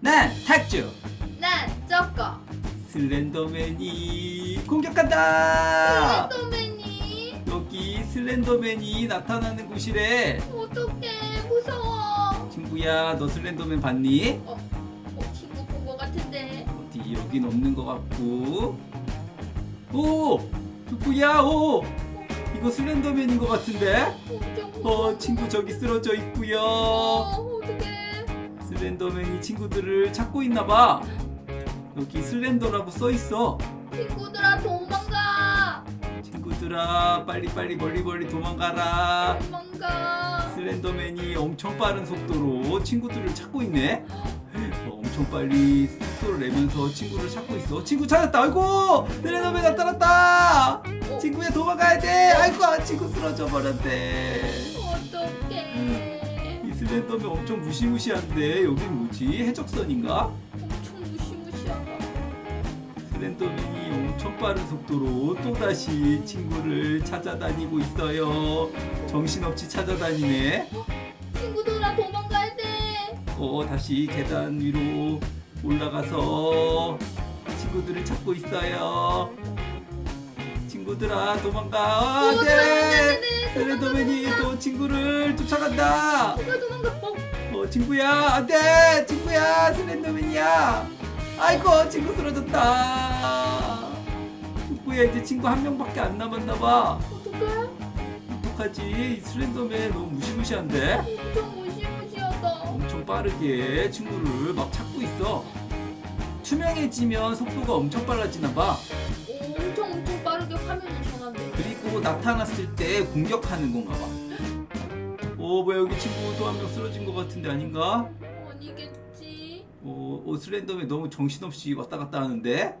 난 탁주 난 저거. 슬렌더맨이 공격한다 슬렌더맨이 여기 슬렌더맨이 나타나는 곳이래 어떡해 무서워. 친구야 너 슬렌더맨 봤니? 어, 어 친구 본것 같은데. 어디 여긴 없는 것 같고 오 누구야 오 이거 슬렌더맨인 것 같은데 무서워. 어 친구 저기 쓰러져 있고요 어 어떡해. 슬렌더맨이 친구들을 찾고 있나봐. 여기 슬렌더라고 써있어. 친구들아 도망가. 친구들아 빨리빨리 멀리 멀리 도망가라. 도망가. 슬렌더맨이 엄청 빠른 속도로 친구들을 찾고 있네. 어, 엄청 빨리 속도를 내면서 친구를 찾고 있어. 친구 찾았다. 아이고 슬렌더맨 나타났다. 어, 친구야 도망가야 돼. 아이고 아, 친구 쓰러져 버렸대 어떡해. 이 슬렌더맨 엄청 무시무시한데 여긴 뭐지 해적선인가? 엄청 무시무시하다. 슬렌더맨이 엄청 빠른 속도로 또다시 친구를 찾아다니고 있어요 정신없이 찾아다니네 친구들아 도망가야 돼. 어 다시 계단 위로 올라가서 친구들을 찾고 있어요 친구들아 도망가. 아, 어, 안돼. 슬렌더맨이 또 친구를 쫓아간다. 어, 어 친구야 안돼. 친구야 슬렌더맨이야. 아이고 친구 쓰러졌다. 친구야 이제 친구 한 명밖에 안 남았나 봐. 어떡해. 어떡하지? 이 슬렌더맨 너무 무시무시한데? 엄청 무시무시하다. 엄청 빠르게 친구를 막 찾고 있어. 투명해지면 속도가 엄청 빨라지나 봐 나타났을 때 공격하는 건가 봐 어 뭐야 여기 친구 또 한 명 쓰러진 것 같은데 아닌가? 아니겠지. 어, 어 슬렌더맨 너무 정신없이 왔다 갔다 하는데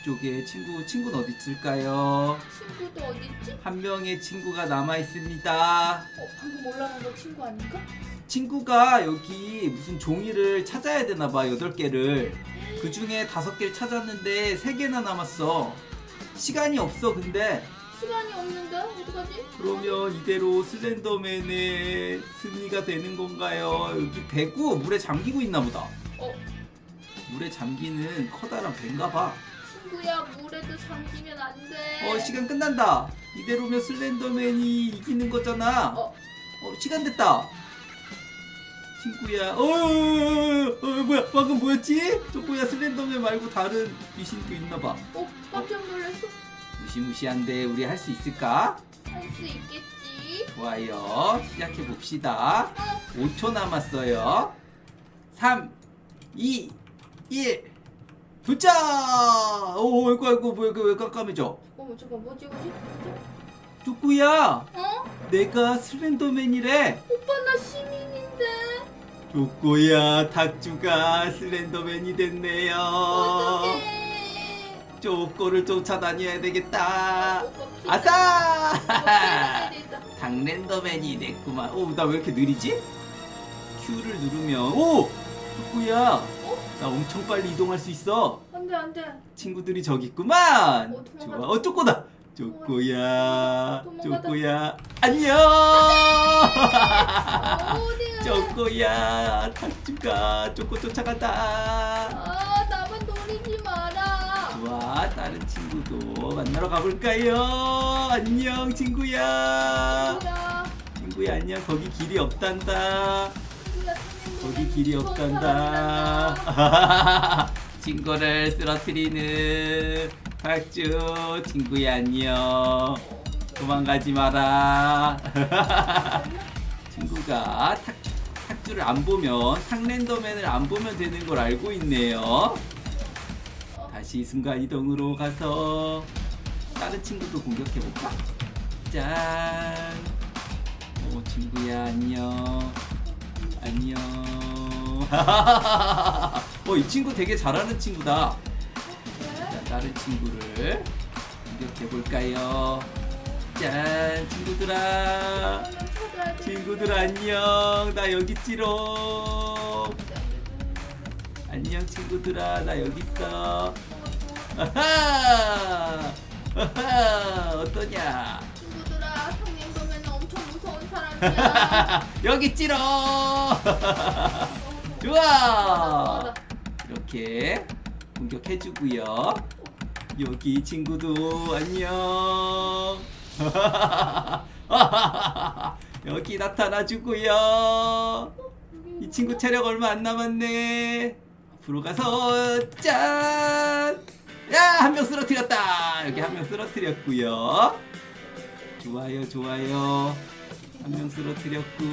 이쪽에 친구 친구는 어디 있을까요? 친구도 어딨지? 한 명의 친구가 남아 있습니다. 어, 방금 올라간 거 친구 아닌가? 친구가 여기 무슨 종이를 찾아야 되나 봐 여덟 개를 그 중에 다섯 개를 찾았는데 세 개나 남았어. 시간이 없어 근데 시간이 없는데 어떡하지? 그러면 이대로 슬렌더맨의 승리가 되는 건가요? 여기 배구 물에 잠기고 있나 보다. 어, 물에 잠기는 커다란 배인가 봐. 친구야 물에도 잠기면 안 돼. 어 시간 끝난다. 이대로면 슬렌더맨이 이기는 거잖아. 어, 어, 시간 됐다. 친구야. 어, 어, 어, 뭐야 방금 뭐였지? 쪼꼬야 슬렌더맨 말고 다른 귀신도 있나봐. 어, 깜짝 놀랐어. 무시무시한데 우리 할 수 있을까? 할 수 있겠지. 좋아요. 시작해 봅시다. 5초 남았어요. 3, 2, 1. 도착! 오, 아이고, 아이고, 뭐야, 왜 깜깜해져? 어머, 잠깐 뭐지, 뭐지? 뭐지? 쪼꼬야, 어? 내가 슬렌더맨이래. 오빠 나 시민인데. 쪼꼬야, 닭주가 슬렌더맨이 됐네요. 어떡해. 쪼꼬를 쫓아다녀야 되겠다. 오빠 피- 아싸! 오빠 피해야 되겠다. 닭랜더맨이 됐구만. 오, 나 왜 이렇게 느리지? Q를 누르면, 오! 쪼꼬야, 어? 나 엄청 빨리 이동할 수 있어. 안 돼, 안 돼. 친구들이 저기 있구만. 어, 도망가. 좋아. 어, 쪼꼬다. 쪼꼬야. 쪼꼬야, 안녕. 어디가? 쪼꼬야, 닭주가 쪼꼬 쫓아간다. 아, 나만 노리지 마라. 좋아, 다른 친구도 만나러 가볼까요? 안녕, 친구야. 친구야, 친구야, 안녕. 거기 길이 없단다. 친구야, 거기 길이 더 없단다. 친구를 쓰러뜨리는 닭주 친구야 안녕. 도망가지 마라. 친구가 탁, 탁주를 안 보면 탁랜더맨을 안 보면 되는 걸 알고 있네요. 다시 순간 이동으로 가서 다른 친구도 공격해 볼까? 짠. 오 친구야 안녕. 안녕. 어, 이 친구 되게 잘하는 친구다. 자, 다른 친구를 공격해 볼까요? 짠, 친구들아. 친구들 안녕. 나 여기 있지롱. 안녕, 친구들아. 나 여기 있어. 아하! 아하! 어떠냐? 친구들아, 상님 보면 엄청 무서운 사람이야. 여기 있지롱. 어, 좋아. 이렇게 공격해주고요. 여기 친구도 안녕. 여기 나타나주고요. 이 친구 체력 얼마 안 남았네. 앞으로 가서 짠. 야, 한 명 쓰러뜨렸다. 여기 한 명 쓰러뜨렸고요. 좋아요, 좋아요. 한 명 쓰러뜨렸고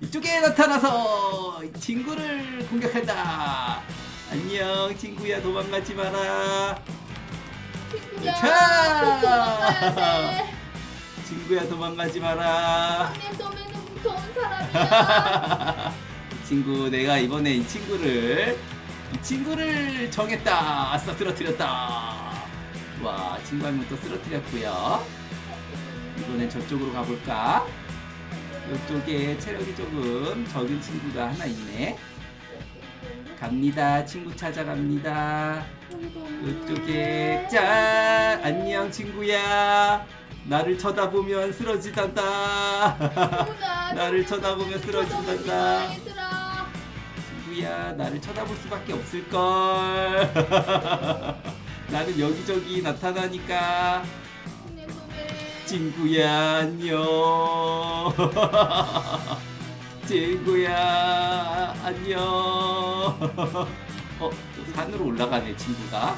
이쪽에 나타나서 이 친구를 공격한다. 안녕, 친구야 도망가지 마라. 친구야. 자. 꼭 도망가야 돼. 친구야 도망가지 마라. 무서운 사람이야. 이 친구 내가 이번에 이 친구를 이 친구를 정했다. 아싸 쓰러뜨렸다. 와 친구 한 명 또 쓰러뜨렸고요. 이번엔 저쪽으로 가볼까? 이쪽에 체력이 조금 적은 친구가 하나 있네. 갑니다. 친구 찾아갑니다. 이쪽에 짠 안녕 친구야. 나를 쳐다보면 쓰러지단다. 나를 쳐다보면 쓰러진단다. 얘들아. 친구야 나를 쳐다볼 수밖에 없을걸 나는 여기저기 나타나니까. 친구야 안녕 친구야 안녕 어 산으로 올라가네 친구가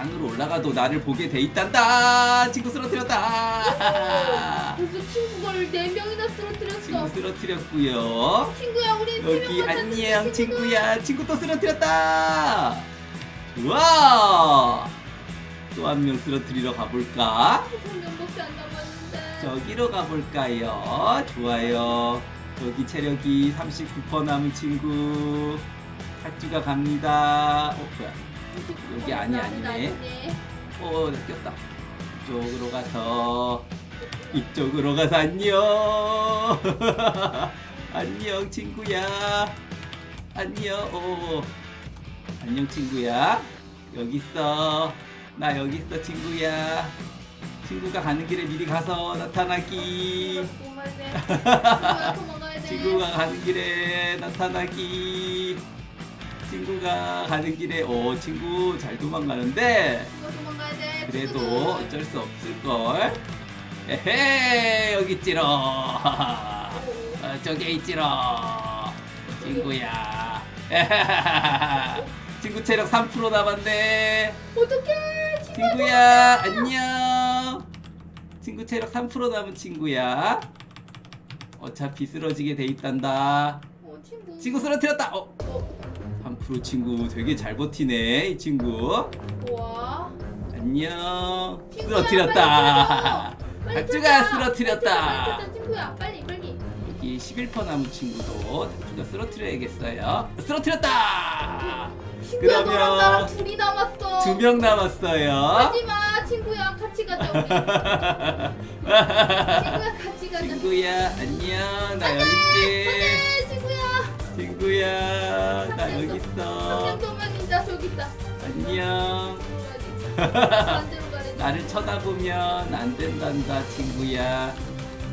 산으로 올라가도 나를 보게 돼 있단다. 친구 쓰러뜨렸다. 벌써 친구를 네 명이나 친구 쓰러뜨렸어. 쓰러뜨렸고요. 친구야 우리 여기 안녕 친구야. 친구 또 쓰러뜨렸다. 우와. 또 한 명 쓰러뜨리러 가볼까? 한 명밖에 안 남았는데. 저기로 가볼까요? 좋아요. 여기 체력이 39% 남은 친구. 탈주가 갑니다. 어 뭐야 여기 아니 아니네 어, 나 꼈다. 이쪽으로 가서 이쪽으로 가서 안녕. 안녕 친구야. 안녕. 오. 안녕 친구야. 여기 있어. 나 여기 있어 친구야. 친구가 가는 길에 미리 가서 나타나기. 친구가 가는 길에 나타나기. 친구가 가는 길에 오 친구 잘 도망가는데 친구가 도망가야 돼. 그래도 친구들. 어쩔 수 없을걸. 에헤 여기 있지롱. 어, 저기 있지롱. 친구야. 친구 체력 3% 남았네. 어떡해 친구. 친구야 안녕. 친구 체력 3% 남은 친구야. 어차피 쓰러지게 돼 있단다. 어 친구. 친구 쓰러뜨렸다. 어, 어, 3% 친구 되게 잘 버티네 이 친구 와. 안녕 친구야, 쓰러뜨렸다 빨리 찾아. 쓰러뜨렸다. 빨리 친구야 빨리 빨리. 여기 11% 남은 친구도 박주가 쓰러뜨려야겠어요 쓰러뜨렸다 친구야 그러면 너랑 나랑 둘이 남았어. 두 명 남았어요 하지마 친구야 같이 가자 우리. 친구야 같이 가자. 친구야 안녕 나 여기 있지 친구야. 나 여기 한 있어 명 도망인다 저기 있다. 안녕 반대로. 나를 쳐다보면 안 된단다 친구야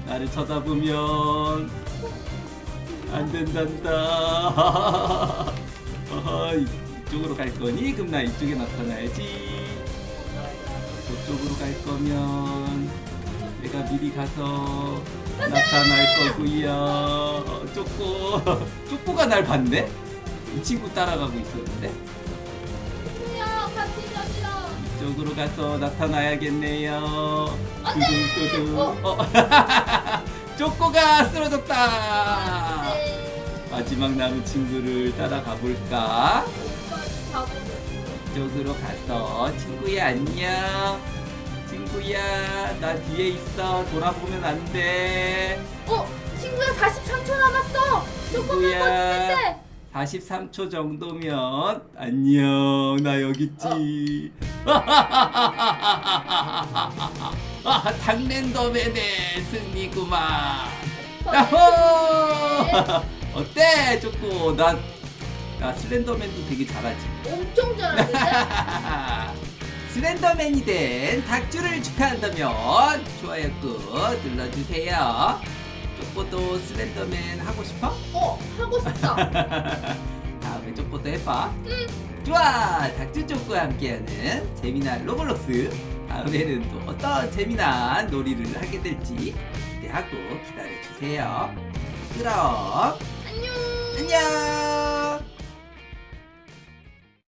나를 쳐다보면 안 된단다 어허, 이쪽으로 갈 거니? 그럼 나 이쪽에 나타나야지 저쪽으로 갈 거면 내가 미리 가서 나타날 거고요 쪼꼬 쪼꼬가 날 봤네? 이 친구 따라가고 있었는데 친구야 같이 가자. 이쪽으로 가서 나타나야겠네요. 안 돼! 두둥두둥. 어. 어. 쪼꼬가 쓰러졌다. 네. 마지막 남은 친구를 따라가 볼까? 바보. 이쪽으로 가서 친구야 안녕. 친구야 나 뒤에 있어. 돌아보면 안 돼. 어 친구야 43초 남았어. 조금만 친구야. 더 주면 돼. 43초 정도면 안녕 나 여기 있지. 아, 당랜더맨의 승리구만. 야호! 어때, 쪼꼬? 나, 나 슬렌더맨도 되게 잘하지. 엄청 잘하는데? 슬렌더맨이 된 닭주를 축하한다면 좋아요 꾹 눌러주세요. 쪼꼬도 슬렌더맨 하고 싶어? 어 하고 싶다. 다음에 쪼꼬도 해봐. 좋아! 닥터 쪼꼬와 함께하는 재미난 로블록스. 다음에는 또 어떤 재미난 놀이를 하게 될지 기대하고 기다려주세요. 그럼 안녕. 안녕!